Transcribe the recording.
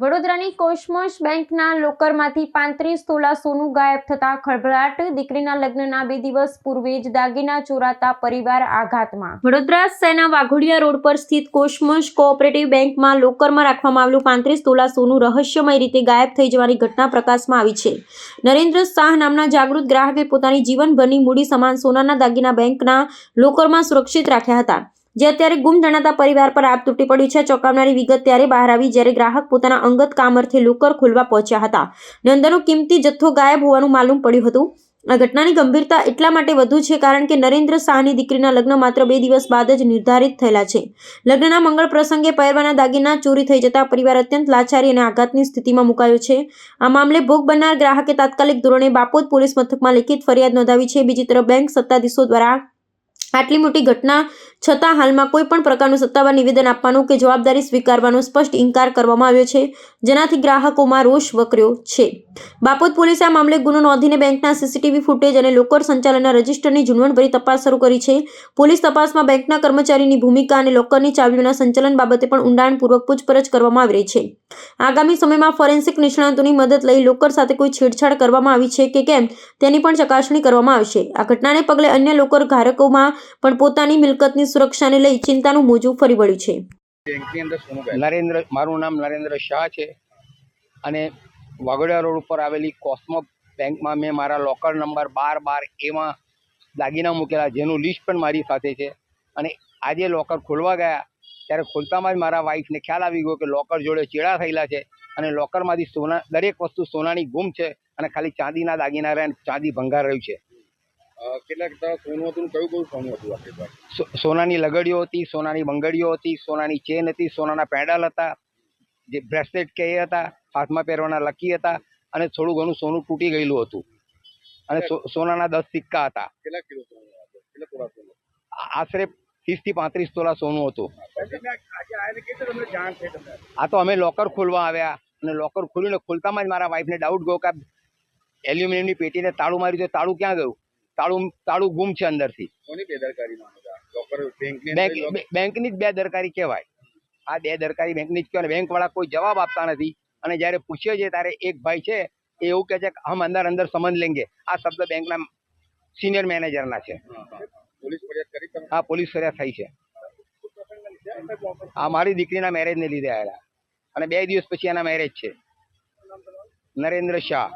વડોદરાની કોસ્મોસ બેંકના લોકરમાંથી પાંત્રીસ તોલા સોનું ગાયબ થતા ખળભળાટ. દીકરીના લગ્નના બે દિવસ પૂર્વે જ દાગીના ચોરાતા પરિવાર આઘાતમાં. વડોદરા શહેરના વાઘોડિયા રોડ પર સ્થિત કોસ્મોસ કોઓપરેટિવ બેંકમાં લોકરમાં રાખવામાં આવેલું પાંત્રીસ તોલા સોનું રહસ્યમય રીતે ગાયબ થઈ જવાની ઘટના પ્રકાશમાં આવી છે. નરેન્દ્ર શાહ નામના જાગૃત ગ્રાહકે પોતાની જીવનભરની મૂડી સમાન સોનાના દાગીના બેંકના લોકરમાં સુરક્ષિત રાખ્યા હતા. જે અત્યારે ગુમ જણાતા પરિવાર પર આપ તૂટી પડ્યું છે. ચોંકાવનારી વિગત ત્યારે બહાર આવી જ્યારે ગ્રાહક પોતાના અંગત કામ અર્થે લોકર ખોલવા પહોંચ્યા હતા. નંદનો કિંમતી જથ્થો ગાયબ હોવાનું માલુમ પડ્યું હતું. આ ઘટનાની ગંભીરતા એટલા માટે વધુ છે કારણ કે નરેન્દ્ર શાહની દીકરીના લગ્ન માત્ર બે દિવસ બાદ જ નિર્ધારિત થયેલા છે. લગ્નના મંગળ પ્રસંગે પહેરવાના દાગીના ચોરી થઈ જતા પરિવાર અત્યંત લાચારી અને આઘાતની સ્થિતિમાં મુકાયો છે. આ મામલે ભોગ બનનાર ગ્રાહકે તાત્કાલિક ધોરણે બાપોદ પોલીસ મથકમાં લેખિત ફરિયાદ નોંધાવી છે. બીજી તરફ બેંક સત્તાધીશો દ્વારા આટલી મોટી ઘટના છતાં હાલમાં કોઈ પણ પ્રકારનું સત્તાવાર નિવેદન આપવાનું કે જવાબદારી સ્વીકારવાનો સ્પષ્ટ ઇનકાર કરવામાં આવ્યો છે, જેનાથી ગ્રાહકોમાં રોષ વકર્યો છે. બાપોદ પોલીસે આ મામલે ગુનો નોંધીને બેંકના સીસીટીવી ફૂટેજ અને લોકર સંચાલનના રજિસ્ટરની ઝીણવટભરી તપાસ શરૂ કરી છે. પોલીસ તપાસમાં બેંકના કર્મચારીની ભૂમિકા અને લોકરની ચાવીઓના સંચાલન બાબતે પણ ઊંડાણપૂર્વક પૂછપરછ કરવામાં આવી રહી છે. આગામી સમયમાં ફોરેન્સિક નિષ્ણાતોની મદદ લઈ લોકર સાથે કોઈ છેડછાડ કરવામાં આવી છે કે કેમ તેની પણ ચકાસણી કરવામાં આવશે. આ ઘટનાને પગલે અન્ય લોકર ધારકોમાં પણ પોતાની મિલકતની સુરક્ષાને લઈ ચિંતાનું મોજું ફરી વળ્યું છે. બેંકની અંદર સોનું ગાયબ નરેન્દ્ર મારું નામ નરેન્દ્ર શાહ છે અને વાઘોડિયા રોડ ઉપર આવેલી કોસ્મો બેંકમાં મેં મારા લોકર નંબર બાર બાર એમાં દાગીના મૂકેલા જેનું લિસ્ટ પણ મારી સાથે છે અને આજે લોકર ખોલવા ગયા ત્યારે ખોલતામાં જ મારા વાઈફને ખ્યાલ આવી ગયો કે લોકર જોડે ચેડા થયેલા છે અને લોકરમાંથી સોના દરેક વસ્તુ સોનાની ગુમ છે અને ખાલી ચાંદીના દાગીના રહ્યા ચાંદી ભંગાર રહ્યું છે. કેટલાક સોનું હતું કયું કયું સોનું હતું આપણી પાસે સોનાની લગડીઓ હતી સોનાની બંગડીઓ હતી સોનાની ચેન હતી સોનાના પેડલ હતા જે બ્રેસલેટ કે એ હતા હાથમાં પહેરવાના લકી હતા અને થોડું ઘણું સોનું તૂટી ગયેલું હતું. અને સોનાના દસ સિક્કા હતા. કેટલા કિલો સોનું કેટલા તોલા સોનું આશરે ત્રીસથી પાંત્રીસ તોલા સોનું હતું. આ તો અમે લોકર ખોલવા આવ્યા અને લોકર ખોલીને ખોલતામાં જ મારા વાઈફને ડાઉટ ગયો કે એલ્યુમિનિયમની પેટીને તાળું માર્યું તો તાળું ક્યાં ગયું? તાળું તાળું ગુમ છે અંદરથી. બેદરકારી બેંકની જ બે દરકારી કહેવાય. આ બે દરકારી બેંકની જ કહેવાય બેંક વાળા કોઈ જવાબ આપતા નથી. અને જ્યારે પૂછીએ છીએ ત્યારે એક ભાઈ છે એ એવું કહે છે કે હમ અંદર અંદર સમજ લેંગે. આ શબ્દ બેંકના સિનિયર મેનેજરના છે. હા, પોલીસ ફરિયાદ થઈ છે. આ મારી દીકરીના મેરેજને લીધે આવેલા. અને બે દિવસ પછી એના મેરેજ છે. નરેન્દ્ર શાહ.